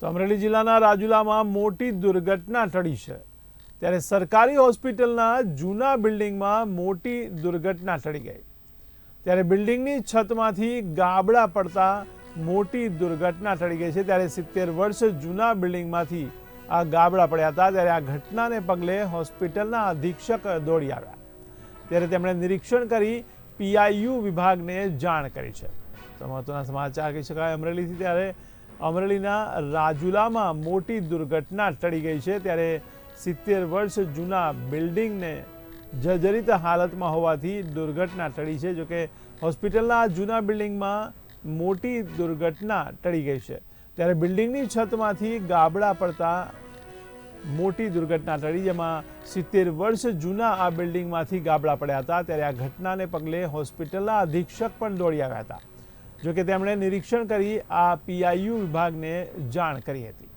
તો અમરેલી જિલ્લાના રાજુલામાં મોટી દુર્ઘટના ટળી છે. ત્યારે સરકારી હોસ્પિટલના જૂના બિલ્ડિંગમાં મોટી દુર્ઘટના ટળી ગઈ. ત્યારે બિલ્ડિંગની છતમાંથી ગાબડા પડતા મોટી દુર્ઘટના ટળી ગઈ છે. ત્યારે સિત્તેર વર્ષ જૂના બિલ્ડિંગમાંથી આ ગાબડા પડ્યા હતા. ત્યારે આ ઘટનાને પગલે હોસ્પિટલના અધિક્ષક દોડી આવ્યા. ત્યારે તેમણે નિરીક્ષણ કરી પીઆઈયુ વિભાગને જાણ કરી છે. તો મહત્વના સમાચાર કહી શકાય અમરેલીથી. ત્યારે અમરેલીના રાજુલામાં મોટી દુર્ઘટના ટળી ગઈ છે ત્યારે સિત્તેર વર્ષ જૂના બિલ્ડિંગને જર્જરિત હાલતમાં હોવાથી દુર્ઘટના ટળી છે જોકે હોસ્પિટલના જૂના બિલ્ડિંગમાં મોટી દુર્ઘટના ટળી ગઈ છે. ત્યારે બિલ્ડિંગની છતમાંથી ગાબડા પડતા મોટી દુર્ઘટના ટળી, જેમાં સિત્તેર વર્ષ જૂના આ બિલ્ડિંગમાંથી ગાબડા પડ્યા હતા. ત્યારે આ ઘટનાને પગલે હોસ્પિટલના અધિક્ષક પણ દોડી આવ્યા હતા. જોકે તેમણે નિરીક્ષણ કરી આ પીઆઈયુ વિભાગને જાણ કરી હતી.